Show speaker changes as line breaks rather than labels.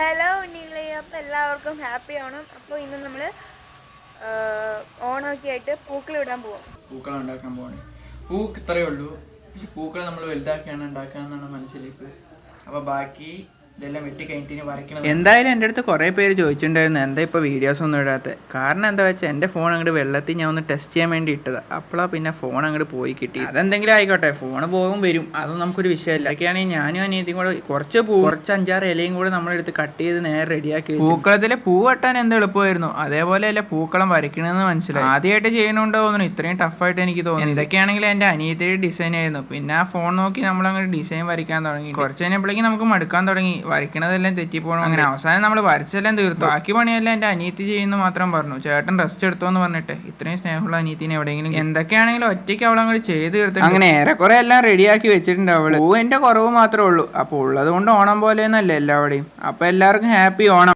Hello ഉണ്ണികളെ അപ്പോൾ എല്ലാവർക്കും happy Onam അപ്പോൾ ഇന്ന് നമ്മൾ ഓണമൊക്കെ ആയിട്ട് പൂക്കൾ ഇടാൻ പോവാം.
പൂക്കൾ ഉണ്ടാക്കാൻ പോവാണ്. പൂക്ക് ഇത്രയേ ഉള്ളൂ. പക്ഷെ പൂക്കൾ നമ്മൾ വലുതാക്കിയാണ് ഉണ്ടാക്കുക എന്നാണ് മനസ്സിലേക്ക്. അപ്പോൾ ബാക്കി ഇതെല്ലാം വെട്ടി കഴിഞ്ഞിട്ട് ഇനി വരയ്ക്കണം
എന്തായാലും എന്റെ അടുത്ത് കുറേ പേര് ചോദിച്ചിട്ടുണ്ടായിരുന്നു എന്താ ഇപ്പോൾ വീഡിയോസ് ഒന്നും ഇടാത്ത? കാരണം എന്താ വെച്ചാൽ എന്റെ ഫോൺ അങ്ങോട്ട് വെള്ളത്തിൽ ഞാൻ ഒന്ന് ടെസ്റ്റ് ചെയ്യാൻ വേണ്ടി ഇട്ടത്. അപ്പോഴാണ് പിന്നെ ഫോൺ അങ്ങോട്ട് പോയി കിട്ടി അതെന്തെങ്കിലും ആയിക്കോട്ടെ ഫോൺ പോകും വരും. അതൊന്നും നമുക്കൊരു വിഷയമല്ല ഒക്കെയാണെങ്കിൽ ഞാനും അനിയത്തിയും കൂടെ കുറച്ച് പൂ കുറച്ച് അഞ്ചാറ് ഇലയും കൂടെ നമ്മളെടുത്ത് കട്ട് ചെയ്ത് നേരെ റെഡിയാക്കി പൂക്കളത്തിലെ പൂ വെട്ടാൻ എന്ത് എളുപ്പമായിരുന്നു? അതേപോലെ അല്ല പൂക്കളം വരയ്ക്കണമെന്ന് മനസ്സിലായി. ആദ്യമായിട്ട് ചെയ്യണമുണ്ടോ തോന്നുന്നു. ഇത്രയും ടഫായിട്ട് എനിക്ക് തോന്നുന്നു. ഇതൊക്കെയാണെങ്കിൽ എന്റെ അനിയത്തിയുടെ ഡിസൈൻ ആയിരുന്നു. പിന്നെ ആ ഫോൺ നോക്കി നമ്മൾ അങ്ങോട്ട് ഡിസൈൻ വരയ്ക്കാൻ തുടങ്ങി. കുറച്ച് കഴിഞ്ഞപ്പോഴേക്കും നമുക്ക് മടുക്കാൻ തുടങ്ങി. വരയ്ക്കണതെല്ലാം തെറ്റിപ്പോകണം അങ്ങനെ അവസാനം നമ്മൾ വരച്ചെല്ലാം തീർത്തു. ബാക്കി പണിയെല്ലാം എന്റെ അനിയത്തി ചെയ്യുന്നു മാത്രം പറഞ്ഞു. ചേട്ടൻ റെസ്റ്റ് എടുത്തോ എന്ന് പറഞ്ഞിട്ട്. ഇത്രയും സ്നേഹമുള്ള അനിയത്തിനെ എവിടെയെങ്കിലും എന്തൊക്കെയാണെങ്കിലും ഒറ്റയ്ക്ക് അവൾ അങ്ങോട്ട് ചെയ്ത് തീർത്തു അങ്ങനെ ഏറെക്കുറെ എല്ലാം റെഡിയാക്കി വെച്ചിട്ടുണ്ട് അവൾ. പൂവിന്റെ കുറവ് മാത്രമേ ഉള്ളൂ. അപ്പോൾ ഉള്ളത് കൊണ്ട് ഓണം പോലെ എന്നല്ലേ എല്ലാവരുടെയും. അപ്പോൾ എല്ലാവർക്കും ഹാപ്പി ഓണം.